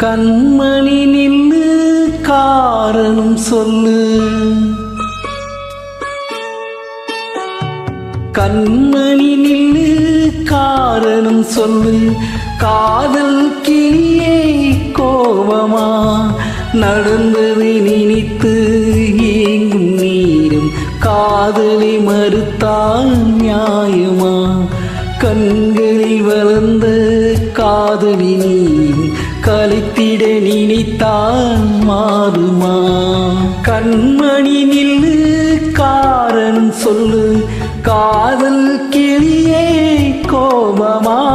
கண்மணி நில்லு காரணம் சொல்லு. கண்மணி நில்லு காரணம் சொல்லு. காதல் கிளியே கோபமா நடந்தது நினைத்து ஏங்கும் காதலி மறுத்தால் நியாயமா? கண்களில் வளர்ந்த காதலி நீரும் கலைத்திட நினைத்தால் மாறுமா? கண்மணி நில்லு காரணம் சொல்லு காதல் கிளியே கோபமா?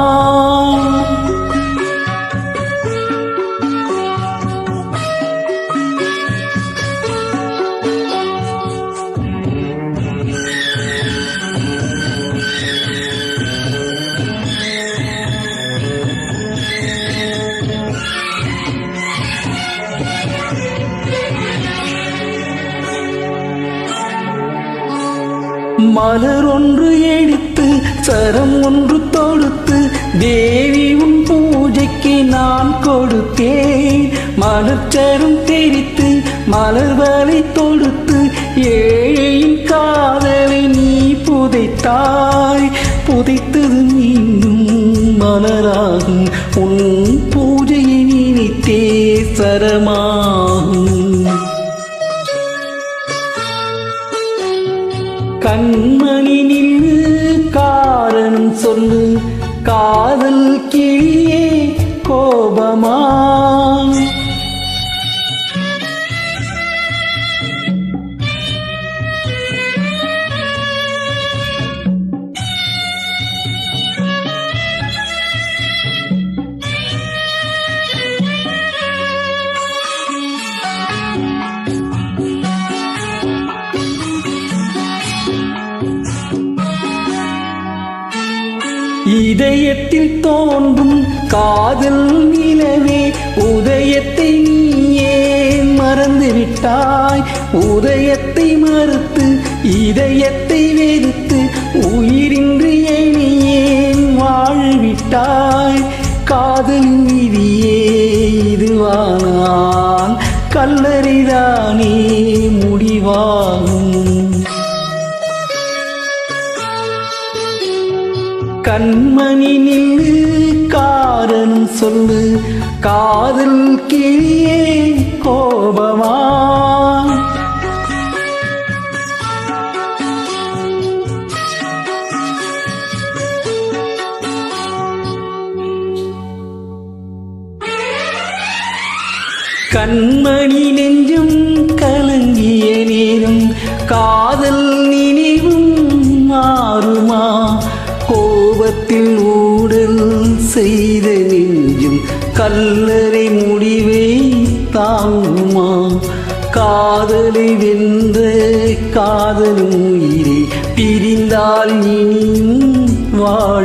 மலர் ஒன்று எடுத்து சரம் ஒன்று தொடுத்து தேவி உன் பூஜைக்கு நான் கொடுத்தேன். மலர்ச்சரம் தெரித்து மலர் தொடுத்து ஏழையின் காதலை நீ புதைத்தாய். புதைத்தது மீண்டும் மலராகும் உன் பூஜையை நினைத்தே சரமா கண்மணி நில்லு காரணம் சொல்லு காதல் கிளியே கோபமா இதயத்தில் தோன்றும் காதல் நிலவே உதயத்தை நீயே மறந்துவிட்டாய். உதயத்தை மறுத்து இதயத்தை வெறுத்து உயிரின்றி எண்ணியே வாழ்விட்டாய். காதல் விதியே இதுவானால் கல்லறிதானே. கண்மணி நில்லு காரணம் சொல்லு. காதல் கிளியே கோபமா? கண்மணி நெஞ்சும் கலங்கிய நேரம். காதல் நீ செய்த நெஞ்சும் கல்லறை முடிவை தாங்குமா? காதலை வென்ற காதலும் உயிரை பிரிந்தால் இனியும் வாழுமா